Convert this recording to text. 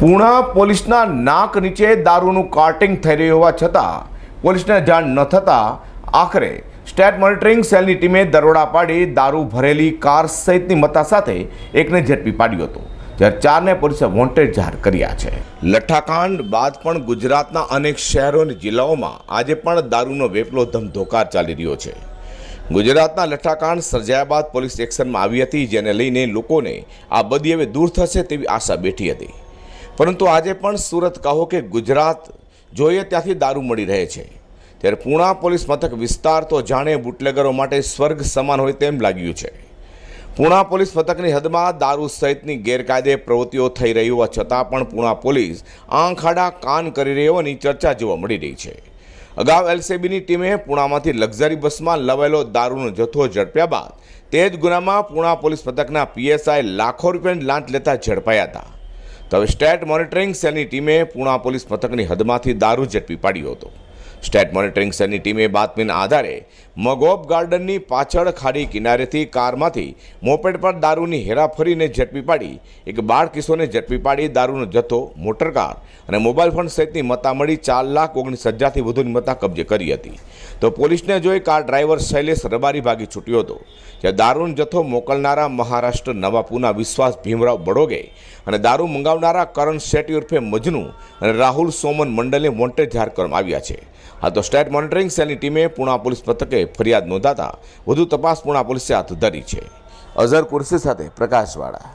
પૂણા પોલીસના નાક નીચે દારૂનું કાર્ટિંગ થઈ રહ્યું હોવા છતાં પોલીસને જાણ ન થતાં આખરે સ્ટેટ મોનિટરિંગ સેલની ટીમે દરોડા પાડી દારૂ ભરેલી કાર સહિતની મત્તા સાથે એકને ઝડપી પાડ્યો હતો, જ્યારે ચારને પોલીસે વોન્ટેડ જાહેર કર્યા છે. લઠ્ઠાકાંડ બાદ પણ ગુજરાતના અનેક શહેરો અને જિલ્લાઓમાં આજે પણ દારૂનો વેપલો ધમધોકાર ચાલી રહ્યો છે. ગુજરાતના લઠ્ઠાકાંડ સર્જાયા બાદ પોલીસ એક્શનમાં આવી હતી, જેને લઈને લોકોને આ બધી હવે દૂર થશે તેવી આશા બેઠી હતી. પરંતુ આજે પણ સુરત કહો કે ગુજરાત જોઈએ ત્યાંથી દારૂ મળી રહે છે. ત્યારે પૂણા પોલીસ મથક વિસ્તાર તો જાણે બુટલેગરો માટે સ્વર્ગ સમાન હોય તેમ લાગ્યું છે. પૂણા પોલીસ મથકની હદમાં દારૂ સહિતની ગેરકાયદે પ્રવૃત્તિઓ થઈ રહી હોવા છતાં પણ પૂણા પોલીસ આંખ આડા કાન કરી રહી હોવાની ચર્ચા જોવા મળી રહી છે. અગાઉ એલસીબીની ટીમે પૂણામાંથી લક્ઝરી બસમાં લવાયેલો દારૂનો જથ્થો ઝડપ્યા બાદ તે જ ગુનામાં પૂણા પોલીસ મથકના પીએસઆઈ લાખો રૂપિયાની લાંચ લેતા ઝડપાયા હતા. તો હવે સ્ટેટ મોનિટરિંગ સેલની ટીમે પૂણા પોલીસ મથકની હદમાંથી દારૂ ઝડપી પાડ્યો હતો. સ્ટેટ મોનિટરિંગ સેલની ટીમે બાતમીના આધારે મગોબ ગાર્ડનની પાછળ ખાડી કિનારેથી કારમાંથી મોપેડ પર દારૂની હેરાફરીને ઝડપી પાડી, એક બાળ કિશોરને ઝડપી પાડી દારૂનો જથ્થો, મોટર કાર અને મોબાઈલ ફોન સહિતની મતા મળી ચાર લાખ ઓગણીસ હજારથી વધુની મતા કબજે કરી હતી. તો પોલીસને જોઈ કાર ડ્રાઈવર શૈલેષ રબારી ભાગી છૂટ્યો હતો, જ્યાં દારૂનો જથ્થો મોકલનારા મહારાષ્ટ્ર નવાપુના વિશ્વાસ ભીમરાવ બડોગે અને દારૂ મંગાવનારા કરણ શેટ્ટી ઉર્ફે મજનુ અને રાહુલ સોમન મંડલને વોન્ટેડ જાહેર કરવામાં આવ્યા છે. આ તો સ્ટેટ મોનિટરિંગ સેલની ટીમે પૂણા પોલીસ મથકે ફરિયાદ નોંધાતા વધુ તપાસ પૂણા પોલીસે હાથ ધરી છે. અઝર કુર્સી સાથે પ્રકાશવાળા.